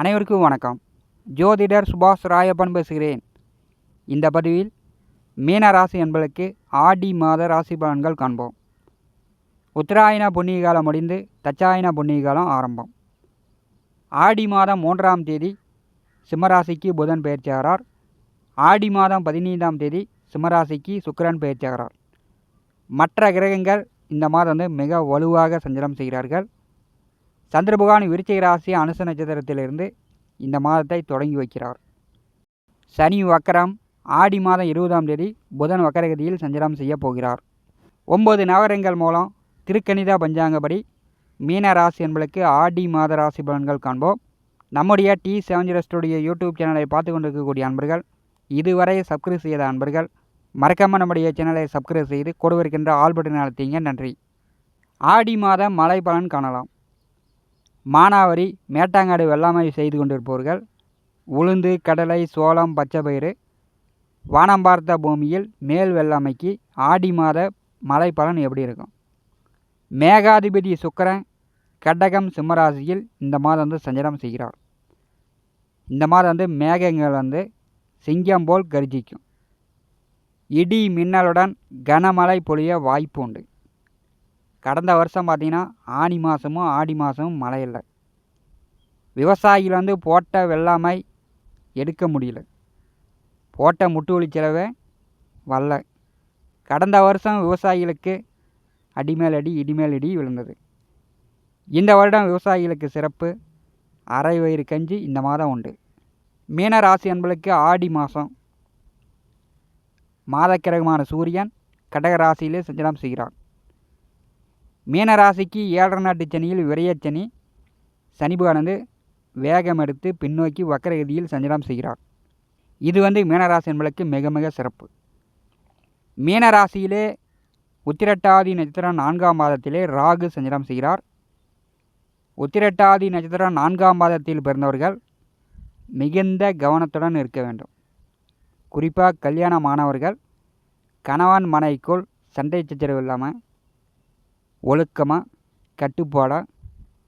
அனைவருக்கும் வணக்கம். ஜோதிடர் சுபாஷ் ராயப்பன் பேசுகிறேன். இந்த பதிவில் மீன ராசி என்பதற்கு ஆடி மாத ராசி பலன்கள் காண்போம். உத்தராயண புண்ணிய காலம் முடிந்து தச்சாயன புண்ணிய காலம் ஆரம்பம். ஆடி மாதம் மூன்றாம் தேதி சிம்மராசிக்கு புதன் பயிற்சியாகிறார் ஆடி மாதம் பதினைந்தாம் தேதி சிம்மராசிக்கு சுக்கரன் பயிற்சியாகிறார் மற்ற கிரகங்கள் இந்த மாதம் வந்து மிக வலுவாக சஞ்சலம் செய்கிறார்கள். சந்திரபகவான் விருச்சிக ராசி அனுச நட்சத்திரத்திலிருந்து இந்த மாதத்தை தொடங்கி வைக்கிறார். சனி வக்கரம் ஆடி மாதம் இருபதாம் தேதி புதன் வக்கரகதியில் சஞ்சலம் செய்ய போகிறார். ஒன்பது நகரங்கள் மூலம் திருக்கணித பஞ்சாங்கப்படி மீன ராசி என்பதற்கு ஆடி மாத ராசி பலன்கள் காண்போம். நம்முடைய டி செவன் ஸ்டுடியோ யூடியூப் சேனலை பார்த்து கொண்டிருக்கக்கூடிய அன்பர்கள் இதுவரை சப்ஸ்கிரைப் செய்த அன்பர்கள் மறக்காமல் நம்முடைய சேனலை சப்ஸ்கிரைப் செய்து கொடுவிருக்கின்ற ஆல் பட்டன் அழுத்திங்க. நன்றி. ஆடி மாத மழை பலன் காணலாம். மானாவரி மேட்டாங்காடு வெள்ளாமை செய்து கொண்டிருப்பவர்கள் உளுந்து கடலை சோளம் பச்சை பயிறு வானம் பார்த்த பூமியில் மேல் வெள்ளாமைக்கு ஆடி மாத மழை பலன் எப்படி இருக்கும்? மேகாதிபதி சுக்கரன் கடகம் சிம்மராசியில் இந்த மாதம் வந்து சஞ்சரம் செய்கிறார். இந்த மாதம் வந்து மேகங்கள் வந்து சிங்கம் போல் கர்ஜிக்கும் இடி மின்னலுடன் கனமழை பொழிய வாய்ப்பு உண்டு. கடந்த வருஷம் பார்த்திங்கன்னா ஆனி மாதமும் ஆடி மாதமும் மழை இல்லை. விவசாயிகள் வந்து போட்ட வெள்ளாமை எடுக்க முடியல. போட்ட முட்டுவலி செலவை வரல. கடந்த வருஷம் விவசாயிகளுக்கு அடிமேலடி அடி விழுந்தது. இந்த வருடம் விவசாயிகளுக்கு சிறப்பு. அரை வயிறு கஞ்சி இந்த மாதம் உண்டு. மீன ராசி என்பளுக்கு ஆடி மாதம் மாதக்கிரகமான சூரியன் கடக ராசியிலே சஞ்சலம் செய்கிறார். மீனராசிக்கு ஏழரை நாட்டு சனியில் விரையச்சனி சனி. பகவான் வேகம் எடுத்து பின்னோக்கி வக்கரகதியில் சஞ்சலம் செய்கிறார். இது வந்து மீனராசி என்பதற்கு மிக மிக சிறப்பு. மீனராசியிலே உத்திரட்டாதி நட்சத்திரம் நான்காம் மாதத்திலே ராகு சஞ்சலம் செய்கிறார். உத்திரட்டாதி நட்சத்திரம் நான்காம் மாதத்தில் பிறந்தவர்கள் மிகுந்த கவனத்துடன் இருக்க வேண்டும். குறிப்பாக கல்யாணமானவர்கள் கணவன் மனைக்குள் சண்டை சச்சரவு இல்லாமல் ஒழுக்கமாக கட்டுப்பாடாக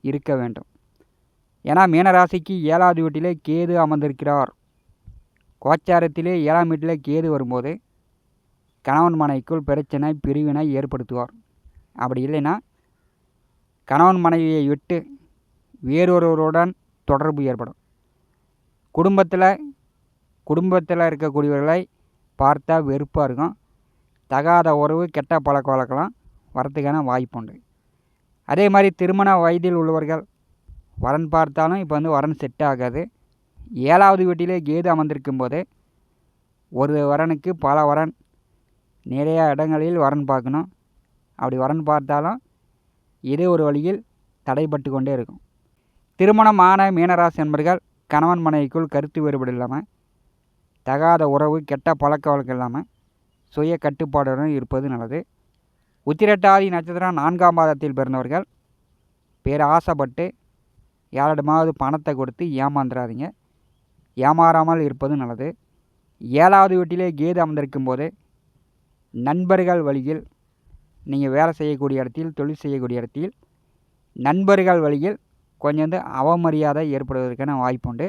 இருக்க வேண்டும். ஏன்னா மீனராசிக்கு ஏழாவது வீட்டிலே கேது அமர்ந்திருக்கிறார். கோச்சாரத்திலே ஏழாம் வீட்டிலே கேது வரும்போது கணவன் மனைவிக்குள் பிரச்சனை பிரிவினை ஏற்படுத்துவார். அப்படி இல்லைன்னா கணவன் மனைவியை விட்டு வேறொருவருடன் தொடர்பு ஏற்படும். குடும்பத்தில் குடும்பத்தில் இருக்கக்கூடியவர்களை பார்த்தா வெறுப்பாக இருக்கும். தகாத உறவு கெட்ட பழக்க வழக்கலாம் வரத்துக்கான வாய்ப்பு உண்டு. அதே மாதிரி திருமண வயதில் உள்ளவர்கள் வரன் பார்த்தாலும் இப்போ வந்து வரன் செட் ஆகாது. ஏழாவது வீட்டிலே கேது அமர்ந்திருக்கும் போது ஒரு வரனுக்கு பல வரன் நிறைய இடங்களில் வரன் பார்க்கணும். அப்படி வரன் பார்த்தாலும் இதே ஒரு வழியில் தடைப்பட்டு கொண்டே இருக்கும். திருமணமான மீனராசி என்பர்கள் கணவன் மனைவிக்குள் கருத்து வேறுபாடு இல்லாமல் தகாத உறவு கெட்ட பழக்க வழக்கம் இல்லாமல் சுய கட்டுப்பாடுடன் இருப்பது நல்லது. உத்திரட்டாதி நட்சத்திரம் நான்காம் மாதத்தில் பிறந்தவர்கள். பேர் ஆசைப்பட்டு யாரிடமாவது பணத்தை கொடுத்து ஏமாந்துடாதீங்க ஏமாறாமல் இருப்பது நல்லது. ஏழாவது வீட்டிலே கேது அமர்ந்திருக்கும் போது நண்பர்கள் வழியில் நீங்கள் வேலை செய்யக்கூடிய இடத்தில் தொழில் செய்யக்கூடிய இடத்தில் நண்பர்கள் வழியில் கொஞ்சம் வந்து அவமரியாதை ஏற்படுவதற்கான வாய்ப்பு உண்டு.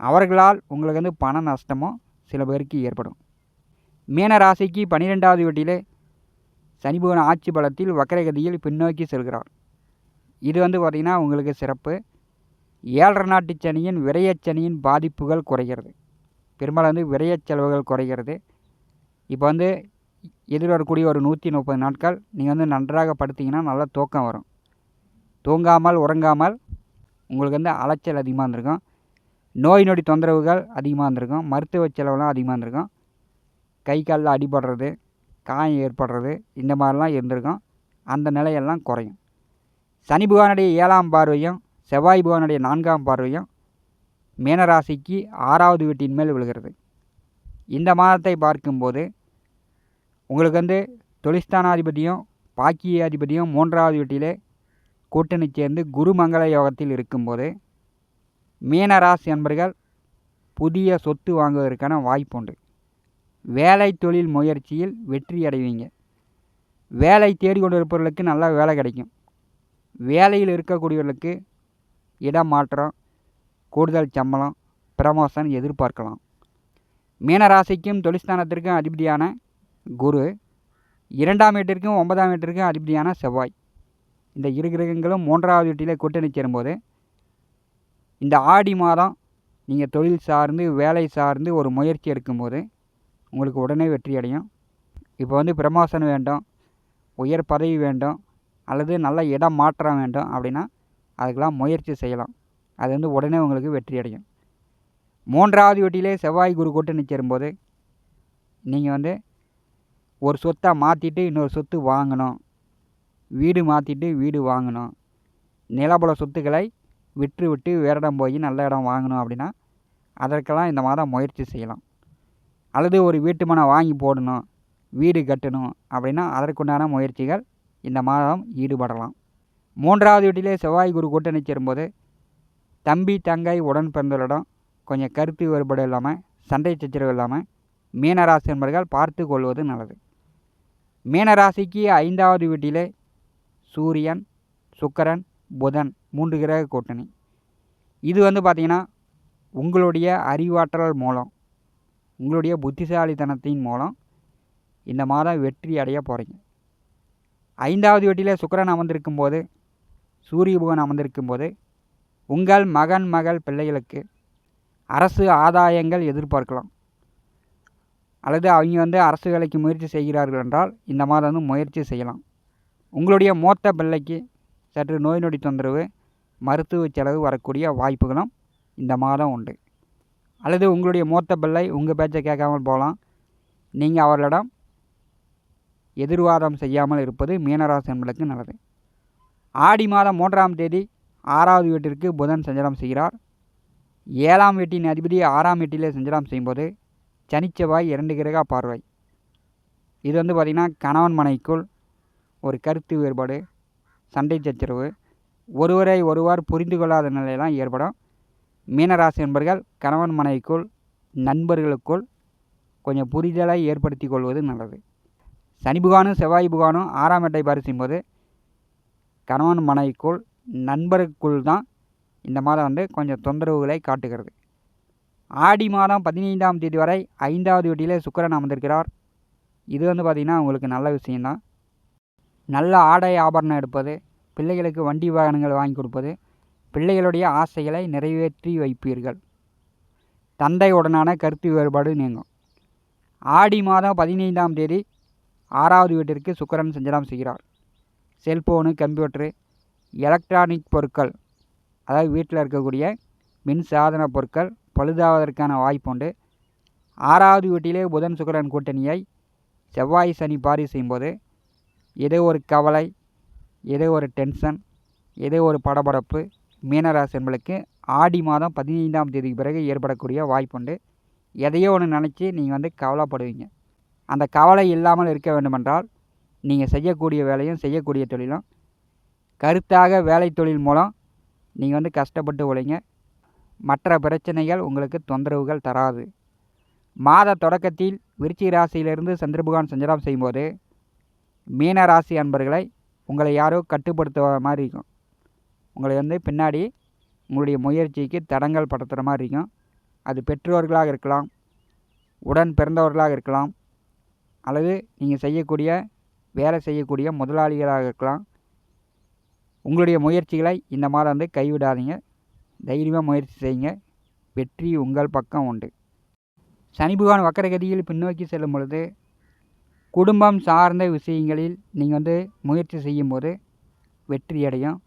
அவர்களால் உங்களுக்கு வந்து பண நஷ்டமும் சில பேருக்கு ஏற்படும். மீன ராசிக்கு பன்னிரெண்டாவது வீட்டிலே சனி பகவான் ஆட்சி பலத்தில் வக்கரகதியில் பின்னோக்கி செல்கிறார். இது வந்து பார்த்திங்கன்னா உங்களுக்கு சிறப்பு. ஏழரை நாட்டு சனியின் விரயச்சனியின் பாதிப்புகள் குறைகிறது. பெரும்பாலும் வந்து விரயச் செலவுகள் குறைகிறது. இப்போ வந்து எதிர்வரக்கூடிய ஒரு நூற்றி முப்பது நாட்கள் நீங்கள் வந்து நன்றாக படுத்திங்கன்னா நல்லா தூக்கம் வரும். தூங்காமல் உறங்காமல் உங்களுக்கு வந்து அலைச்சல் அதிகமாக இருந்திருக்கும். நோய் நொடி தொந்தரவுகள் அதிகமாக இருந்திருக்கும். மருத்துவ செலவுலாம் அதிகமாக இருந்திருக்கும். கை காலில் அடிபடுறது காயம் ஏற்படுறது இந்த மாதிரிலாம் இருந்திருக்கும். அந்த நிலையெல்லாம் குறையும். சனி பகவானுடைய ஏழாம் பார்வையும் செவ்வாய் பகவானுடைய நான்காம் பார்வையும் மீனராசிக்கு ஆறாவது வீட்டின் மேல் விழுகிறது. இந்த மாதத்தை பார்க்கும்போது உங்களுக்கு வந்து தொழிஸ்தானாதிபதியும் பாக்கியாதிபதியும் மூன்றாவது வீட்டிலே கூட்டணி சேர்ந்து குருமங்கள யோகத்தில் இருக்கும்போது மீனராசி என்பர்கள் புதிய சொத்து வாங்குவதற்கான வாய்ப்பு உண்டு. வேலை தொழில் முயற்சியில் வெற்றி அடைவீங்க வேலை தேடிக்கொண்டிருப்பவர்களுக்கு நல்லா வேலை கிடைக்கும். வேலையில் இருக்கக்கூடியவர்களுக்கு இடம் மாற்றம் கூடுதல் சம்பளம் ப்ரமோஷன் எதிர்பார்க்கலாம். மீனராசிக்கும் தொழிற்ஸ்தானத்திற்கும் அதிபதியான குரு இரண்டாம் வீட்டிற்கும் ஒன்பதாம் வீட்டிற்கும் அதிபதியான செவ்வாய். இந்த இரு கிரகங்களும் மூன்றாவது வீட்டிலே கூட்டணி சேரும்போது இந்த ஆடி மாதம் நீங்கள் தொழில் சார்ந்து வேலை சார்ந்து ஒரு முயற்சி எடுக்கும்போது உங்களுக்கு உடனே வெற்றி அடையும். இப்போ வந்து ப்ரமோஷன் வேண்டும் உயர் பதவி வேண்டும் அல்லது நல்ல இடம் மாற்றம் வேண்டும் அப்படின்னா அதுக்கெல்லாம் முயற்சி செய்யலாம். அது வந்து உடனே உங்களுக்கு வெற்றி அடையும். மூன்றாவது வீட்டிலே செவ்வாய் குரு கூட்டணி சேரும்போது நீங்கள் வந்து ஒரு சொத்தை மாற்றிட்டு இன்னொரு சொத்து வாங்கணும். வீடு மாற்றிட்டு வீடு வாங்கணும். நிலபல சொத்துக்களை விற்று விட்டு வேற இடம் போய் நல்ல இடம் வாங்கணும் அப்படின்னா அதற்கெல்லாம் இந்த மாதம் முயற்சி செய்யலாம். அல்லது ஒரு வீட்டு மனை வாங்கி போடணும் வீடு கட்டணும் அப்படின்னா அதற்குண்டான முயற்சிகள் இந்த மாதம் ஈடுபடலாம். மூன்றாவது வீட்டிலே செவ்வாய் குரு கூட்டணி சேரும்போது தம்பி தங்கை உடன் பிறந்தவரிடம் கொஞ்சம் கருத்து வேறுபாடு இல்லாமல் சண்டை சச்சரவு இல்லாமல் மீனராசி என்பர்கள் பார்த்து கொள்வது நல்லது. மீனராசிக்கு ஐந்தாவது வீட்டிலே சூரியன் சுக்கரன் புதன் மூன்று கிரக கூட்டணி. இது வந்து பார்த்திங்கன்னா உங்களுடைய அறிவாற்றல் மூலம். உங்களுடைய புத்திசாலித்தனத்தின் மூலம் இந்த மாதம் வெற்றி அடைய போகிறீங்க ஐந்தாவது வெட்டியில் சுக்கரன் அமர்ந்திருக்கும் போது சூரிய புகன் அமர்ந்திருக்கும் போது உங்கள் மகன் மகள் பிள்ளைகளுக்கு அரசு ஆதாயங்கள் எதிர்பார்க்கலாம். அல்லது அவங்க வந்து அரசு வேலைக்கு முயற்சி செய்கிறார்கள் என்றால் இந்த மாதம் வந்து முயற்சி செய்யலாம். உங்களுடைய மூத்த பிள்ளைக்கு சற்று நோய் நொடி தொந்தரவு மருத்துவ செலவு வரக்கூடிய வாய்ப்புகளும் இந்த மாதம் உண்டு. அல்லது உங்களுடைய மூத்த பிள்ளை உங்கள் பேச்சை கேட்காமல் போகலாம். நீங்கள் அவர்களிடம் எதிர்வாதம் செய்யாமல் இருப்பது மீனராசி என்பதற்கு நல்லது. ஆடி மாதம் மூன்றாம் தேதி ஆறாவது வீட்டிற்கு புதன் சஞ்சலம் செய்கிறார். ஏழாம் வீட்டின் அதிபதி ஆறாம் வீட்டிலே சஞ்சலம் செய்யும்போது சனிச்செவ்வாய் இரண்டு கிரக பார்வை. இது வந்து பார்த்திங்கன்னா கணவன் மனைக்குள் ஒரு கருத்து வேறுபாடு சண்டை சச்சரவு ஒருவரை ஒருவர் புரிந்து கொள்ளாத நிலையெல்லாம் ஏற்படும். மீனராசி என்பர்கள் கணவன் மனைவிக்குள் நண்பர்களுக்குள் கொஞ்சம் புரிதலை ஏற்படுத்தி கொள்வது நல்லது. சனி புகானும் செவ்வாய் புகானும் ஆறாம் எட்டை பரிசும் போது கணவன் மனைவிக்குள் நண்பருக்குள் தான் இந்த மாதம் வந்து கொஞ்சம் தொந்தரவுகளை காட்டுகிறது. ஆடி மாதம் பதினைந்தாம் தேதி வரை ஐந்தாவது வீட்டிலே சுக்கரன் அமர்ந்திருக்கிறார். இது வந்து பார்த்திங்கன்னா உங்களுக்கு நல்ல விஷயந்தான் நல்ல ஆடை ஆபரணம் எடுப்பது பிள்ளைகளுக்கு வண்டி வாகனங்கள் வாங்கி கொடுப்பது பிள்ளைகளுடைய ஆசைகளை நிறைவேற்றி வைப்பீர்கள். தந்தையுடனான கருத்து வேறுபாடு நீங்கும். ஆடி மாதம் பதினைந்தாம் தேதி ஆறாவது வீட்டிற்கு சுக்கரன் சஞ்சலம் செய்கிறார். செல்ஃபோனு கம்ப்யூட்டரு எலக்ட்ரானிக் பொருட்கள் அதாவது வீட்டில் இருக்கக்கூடிய மின் சாதன பொருட்கள் பழுதாவதற்கான வாய்ப்புண்டு ஆறாவது வீட்டிலே புதன் சுக்கரன் கூட்டணியை செவ்வாய் சனி பாரி செய்யும்போது ஏதோ ஒரு கவலை ஏதோ ஒரு டென்ஷன் ஏதோ ஒரு படபடப்பு மீனராசி என்பளுக்கு ஆடி மாதம் பதினைந்தாம் தேதிக்கு பிறகு ஏற்படக்கூடிய வாய்ப்புண்டு எதையோ ஒன்று நினச்சி நீங்கள் வந்து கவலைப்படுவீங்க. அந்த கவலை இல்லாமல் இருக்க வேண்டுமென்றால் நீங்கள் செய்யக்கூடிய வேலையும் செய்யக்கூடிய தொழிலும் கருத்தாக வேலை தொழில் மூலம் நீங்கள் வந்து கஷ்டப்பட்டு உழைங்க. மற்ற பிரச்சனைகள் உங்களுக்கு தொந்தரவுகள் தராது. மாத தொடக்கத்தில் விருச்சிக ராசியிலிருந்து சந்திரபகவான் சஞ்சலம் செய்யும்போது மீன ராசி அன்பர்களை உங்களை யாரோ கட்டுப்படுத்துகிற மாதிரி இருக்கும். உங்களை வந்து பின்னாடி உங்களுடைய முயற்சிக்கு தடங்கள் படுத்துகிற மாதிரி இருக்கும். அது பெற்றோர்களாக இருக்கலாம் உடன் பிறந்தவர்களாக இருக்கலாம் அல்லது நீங்கள் செய்யக்கூடிய வேலை செய்யக்கூடிய முதலாளிகளாக இருக்கலாம். உங்களுடைய முயற்சிகளை இந்த மாதம் வந்து கைவிடாதீங்க. தைரியமாக முயற்சி செய்யுங்க. வெற்றி உங்கள் பக்கம் உண்டு. சனி பகவான் வக்கரகதியில் பின்னோக்கி செல்லும் பொழுது குடும்பம் சார்ந்த விஷயங்களில் நீங்கள் வந்து முயற்சி செய்யும்போது வெற்றி அடையும்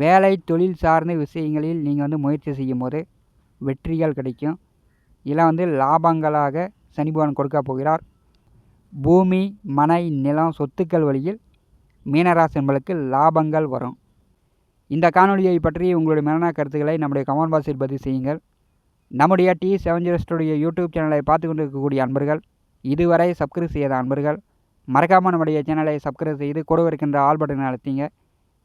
வேலை தொழில் சார்ந்த விஷயங்களில் நீங்கள் வந்து முயற்சி செய்யும் போது வெற்றிகள் கிடைக்கும். இதெல்லாம் வந்து லாபங்களாக சனி பகவான் கொடுக்க போகிறார். பூமி மனை நிலம் சொத்துக்கள் வழியில் மீனராசி என்பளுக்கு லாபங்கள் வரும். இந்த காணொலியை பற்றி உங்களுடைய மேலான கருத்துக்களை நம்முடைய கமெண்ட் பாக்ஸில் பதிவு செய்யுங்கள். நம்முடைய T seven zero studio YouTube சேனலை பார்த்து கொண்டு இருக்கக்கூடிய அன்பர்கள் இதுவரை சப்ஸ்கிரைப் செய்யாத அன்பர்கள் மறக்காமல் நம்முடைய சேனலை சப்ஸ்கிரைப் செய்து கூட இருக்கின்ற ஆல் பட்டனை அழுத்திங்க.